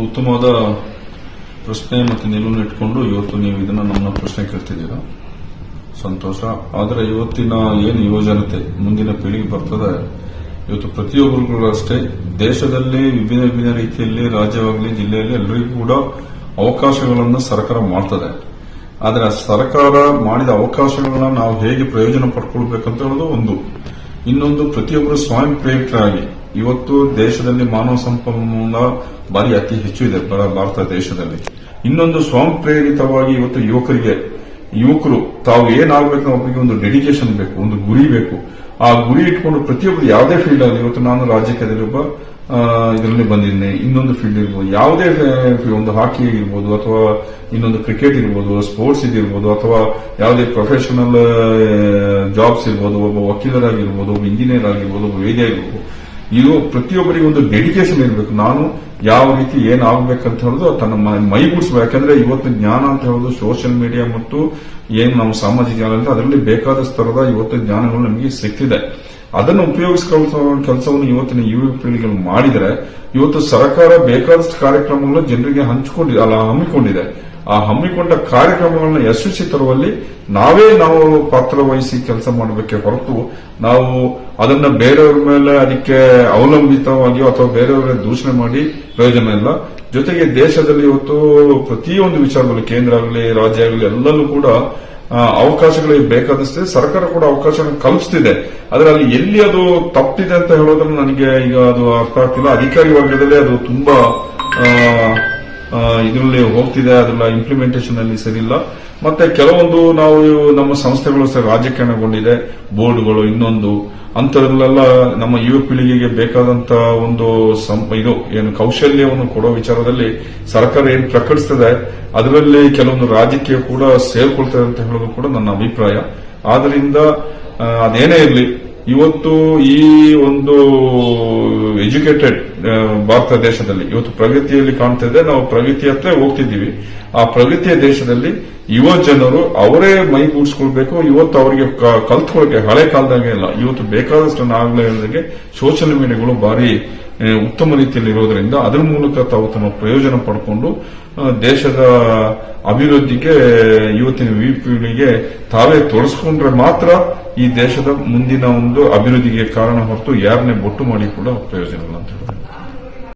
ಉತ್ತಮವಾದ ಪ್ರಶ್ನೆ ಮತ್ತು ನಿಲುವನ್ನು ಇಟ್ಕೊಂಡು ಇವತ್ತು ನೀವು ಇದನ್ನ ನಮ್ಮನ್ನ ಪ್ರಶ್ನೆ ಕೇಳ್ತಿದ್ದೀರಾ? ಸಂತೋಷ. ಆದರೆ ಇವತ್ತಿನ ಏನು ಯುವಜನತೆ ಮುಂದಿನ ಪೀಳಿಗೆ ಬರ್ತದೆ. ಇವತ್ತು ಪ್ರತಿಯೊಬ್ಬರಿಗೂ ಅಷ್ಟೇ. ದೇಶದಲ್ಲಿ ವಿಭಿನ್ನ ವಿಭಿನ್ನ ರೀತಿಯಲ್ಲಿ, ರಾಜ್ಯವಾಗಲಿ, ಜಿಲ್ಲೆಯಲ್ಲಿ ಎಲ್ಲರಿಗೂ ಕೂಡ ಅವಕಾಶಗಳನ್ನು ಸರ್ಕಾರ ಮಾಡ್ತದೆ. ಆದರೆ ಸರ್ಕಾರ ಮಾಡಿದ ಅವಕಾಶಗಳನ್ನ ನಾವು ಹೇಗೆ ಪ್ರಯೋಜನ ಪಡ್ಕೊಳ್ಬೇಕಂತ ಹೇಳೋದು ಒಂದು. ಇನ್ನೊಂದು ಪ್ರತಿಯೊಬ್ಬರು ಸ್ವಯಂ ಪ್ರೇರಿತರಾಗಿ. ಇವತ್ತು ದೇಶದಲ್ಲಿ ಮಾನವ ಸಂಪನ್ಮೂಲ ಬಾರಿ ಅತಿ ಹೆಚ್ಚು ಇದೆ ಭಾರತ ದೇಶದಲ್ಲಿ. ಇನ್ನೊಂದು ಸ್ವಯಂ ಪ್ರೇರಿತವಾಗಿ ಇವತ್ತು ಯುವಕರಿಗೆ, ಯುವಕರು ತಾವು ಏನಾಗಬೇಕು ಅವರಿಗೆ ಒಂದು ಡೆಡಿಕೇಶನ್ ಬೇಕು, ಒಂದು ಗುರಿ ಬೇಕು. ಆ ಗುರಿ ಇಟ್ಕೊಂಡು ಪ್ರತಿಯೊಬ್ಬರು ಯಾವುದೇ ಫೀಲ್ಡ್ ಆಗಲಿ ಇವತ್ತು ನಾನು ರಾಜ್ಯಕ್ಕೆ ಒಬ್ಬ ಇದರಲ್ಲಿ ಬಂದಿದ್ದೀನಿ. ಇನ್ನೊಂದು ಫೀಲ್ಡ್ ಇರ್ಬೋದು. ಯಾವುದೇ ಒಂದು ಹಾಕಿ ಇರ್ಬೋದು ಅಥವಾ ಇನ್ನೊಂದು ಕ್ರಿಕೆಟ್ ಇರ್ಬೋದು ಸ್ಪೋರ್ಟ್ಸ್ ಇದಿರ್ಬೋದು, ಅಥವಾ ಯಾವುದೇ ಪ್ರೊಫೆಷನಲ್ ಜಾಬ್ಸ್ ಇರ್ಬೋದು, ಒಬ್ಬ ವಕೀಲರಾಗಿರ್ಬೋದು, ಒಬ್ಬ ಇಂಜಿನಿಯರ್ ಆಗಿರ್ಬೋದು, ಒಬ್ಬ ವೈದ್ಯ ಇದು ಪ್ರತಿಯೊಬ್ಬರಿಗೆ ಒಂದು ಡೆಡಿಕೇಶನ್ ಇರಬೇಕು. ನಾನು ಯಾವ ರೀತಿ ಏನಾಗಬೇಕಂತ ಹೇಳೋದು ತನ್ನ ಮೈಗೂಡಿಸ್ಬೇಕು ಯಾಕಂದ್ರೆ ಇವತ್ತು ಜ್ಞಾನ ಅಂತ ಹೇಳೋದು ಸೋಷಿಯಲ್ ಮೀಡಿಯಾ ಮತ್ತು ಏನು ನಾವು ಸಾಮಾಜಿಕ ಜ್ಞಾನ ಅಂತ ಅದರಲ್ಲಿ ಬೇಕಾದ ಸ್ತರದ ಇವತ್ತು ಜ್ಞಾನಗಳು ನಮಗೆ ಸಿಗ್ತಿದೆ ಅದನ್ನು ಉಪಯೋಗಿಸಿಕೊಳ್ಳುವ ಕೆಲಸವನ್ನು ಇವತ್ತಿನ ಯುವ ಪೀಳಿಗೆಗಳು ಮಾಡಿದರೆ, ಇವತ್ತು ಸರ್ಕಾರ ಬೇಕಾದಷ್ಟು ಕಾರ್ಯಕ್ರಮಗಳು ಜನರಿಗೆ ಹಂಚಿಕೊಂಡಿದೆ ಅಲ್ಲ, ಹಮ್ಮಿಕೊಂಡಿದೆ. ಆ ಹಮ್ಮಿಕೊಂಡ ಕಾರ್ಯಕ್ರಮಗಳನ್ನ ಯಶಸ್ವಿ ತರುವಲ್ಲಿ ನಾವೇ ನಾವು ಪಾತ್ರ ವಹಿಸಿ ಕೆಲಸ ಮಾಡಬೇಕೆ ಹೊರತು ನಾವು ಅದನ್ನ ಬೇರೆಯವ್ರ ಮೇಲೆ ಅದಕ್ಕೆ ಅವಲಂಬಿತವಾಗಿಯೋ ಅಥವಾ ಬೇರೆಯವರ ದೂಷಣೆ ಮಾಡಿ ಪ್ರಯೋಜನ ಇಲ್ಲ. ಜೊತೆಗೆ ದೇಶದಲ್ಲಿ ಇವತ್ತು ಪ್ರತಿಯೊಂದು ವಿಚಾರದಲ್ಲಿ ಕೇಂದ್ರ ಆಗಲಿ, ರಾಜ್ಯ ಆಗಲಿ ಎಲ್ಲಲ್ಲೂ ಕೂಡ ಅವಕಾಶಗಳಿಗೆ ಬೇಕಾದಷ್ಟೇ ಸರ್ಕಾರ ಕೂಡ ಅವಕಾಶ ಕಲ್ಪಿಸ್ತಿದೆ ಆದರೆ ಅಲ್ಲಿ ಎಲ್ಲಿ ಅದು ತಪ್ಪಿದೆ ಅಂತ ಹೇಳೋದನ್ನು ನನಗೆ ಈಗ ಅದು ಅರ್ಥ ಆಗ್ತಿಲ್ಲ. ಅಧಿಕಾರಿ ವರ್ಗದಲ್ಲಿ ಅದು ತುಂಬಾ ಇದರಲ್ಲಿ ಹೋಗ್ತಿದೆ, ಅದನ್ನ ಇಂಪ್ಲಿಮೆಂಟೇಷನ್ ಅಲ್ಲಿ ಸರಿಯಿಲ್ಲ ಮತ್ತೆ ಕೆಲವೊಂದು ನಾವು ನಮ್ಮ ಸಂಸ್ಥೆಗಳು ಸಹ ರಾಜಕೀಯಗೊಂಡಿದೆ ಬೋರ್ಡ್ಗಳು ಇನ್ನೊಂದು. ಅಂತರಲ್ಲೆಲ್ಲ ನಮ್ಮ ಯುವ ಪೀಳಿಗೆಗೆ ಬೇಕಾದಂತ ಒಂದು ಇದು, ಏನು ಕೌಶಲ್ಯವನ್ನು ಕೊಡೋ ವಿಚಾರದಲ್ಲಿ ಸರ್ಕಾರ ಏನು ಪ್ರಕಟಿಸ್ತದೆ, ಅದರಲ್ಲಿ ಕೆಲವೊಂದು ರಾಜಕೀಯ ಕೂಡ ಸೇರ್ಕೊಳ್ತದೆ ಅಂತ ಹೇಳೋದು ಕೂಡ ನನ್ನ ಅಭಿಪ್ರಾಯ. ಆದ್ರಿಂದ ಅದೇನೇ ಇರಲಿ, ಇವತ್ತು ಈ ಒಂದು ಎಜುಕೇಟೆಡ್ ಭಾರತ ದೇಶದಲ್ಲಿ ಇವತ್ತು ಪ್ರಗತಿಯಲ್ಲಿ ಕಾಣ್ತಾ ಇದೆ ನಾವು ಪ್ರಗತಿಯತ್ತ ಹೋಗ್ತಿದ್ದೀವಿ. ಆ ಪ್ರಗತಿಯ ದೇಶದಲ್ಲಿ ಯುವ ಜನರು ಅವರೇ ಮೈಗೂಡಿಸ್ಕೊಳ್ಬೇಕು ಇವತ್ತು ಅವರಿಗೆ ಕಲ್ತ್ಕೊಳ್ಳೋಕೆ ಹಳೆ ಕಾಲದಾಗೆ ಇಲ್ಲ. ಇವತ್ತು ಬೇಕಾದಷ್ಟು ನಾಗಲೇ ಸೋಷಿಯಲ್ ಮೀಡಿಯಾಗಳು ಭಾರಿ ಉತ್ತಮ ರೀತಿಯಲ್ಲಿ ಇರೋದ್ರಿಂದ ಅದರ ಮೂಲಕ ತಾವು ತಮ್ಮ ಪ್ರಯೋಜನ ಪಡ್ಕೊಂಡು ದೇಶದ ಅಭಿವೃದ್ಧಿಗೆ, ಇವತ್ತಿನ ವಿಪಿಗಳಿಗೆ ತಾವೇ ತೊಡಸ್ಕೊಂಡ್ರೆ ಮಾತ್ರ ಈ ದೇಶದ ಮುಂದಿನ ಒಂದು ಅಭಿವೃದ್ಧಿಗೆ ಕಾರಣ ಹೊರತು ಯಾರನ್ನೇ ಬೊಟ್ಟು ಮಾಡಿ ಕೂಡ ಪ್ರಯೋಜನ ಇಲ್ಲ ಅಂತ ಹೇಳಿದ್ರೆ